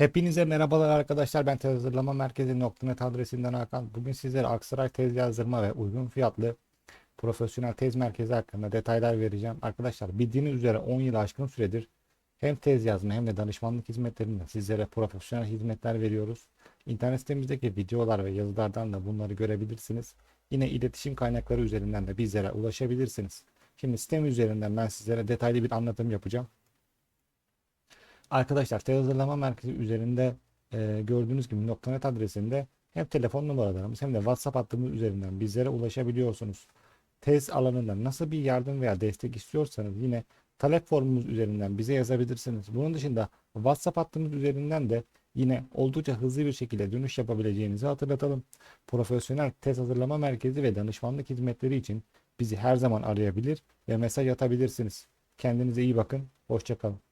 Hepinize merhabalar arkadaşlar. Ben tez hazırlama merkezi nokta.net adresinden Hakan. Bugün sizlere Aksaray tez yazdırma ve uygun fiyatlı profesyonel tez merkezi hakkında detaylar vereceğim. Arkadaşlar bildiğiniz üzere 10 yıl aşkın süredir hem tez yazma hem de danışmanlık hizmetlerinde sizlere profesyonel hizmetler veriyoruz. İnternet sitemizdeki videolar ve yazılardan da bunları görebilirsiniz. Yine iletişim kaynakları üzerinden de bizlere ulaşabilirsiniz. Şimdi sitem üzerinden ben sizlere detaylı bir anlatım yapacağım. Arkadaşlar tez hazırlama merkezi üzerinde e, gördüğünüz gibi .net adresinde hem telefon numaralarımız hem de WhatsApp hattımız üzerinden bizlere ulaşabiliyorsunuz. Tez alanında nasıl bir yardım veya destek istiyorsanız yine talep formumuz üzerinden bize yazabilirsiniz. Bunun dışında WhatsApp hattımız üzerinden de yine oldukça hızlı bir şekilde dönüş yapabileceğinizi hatırlatalım. Profesyonel tez hazırlama merkezi ve danışmanlık hizmetleri için bizi her zaman arayabilir ve mesaj atabilirsiniz. Kendinize iyi bakın. Hoşçakalın.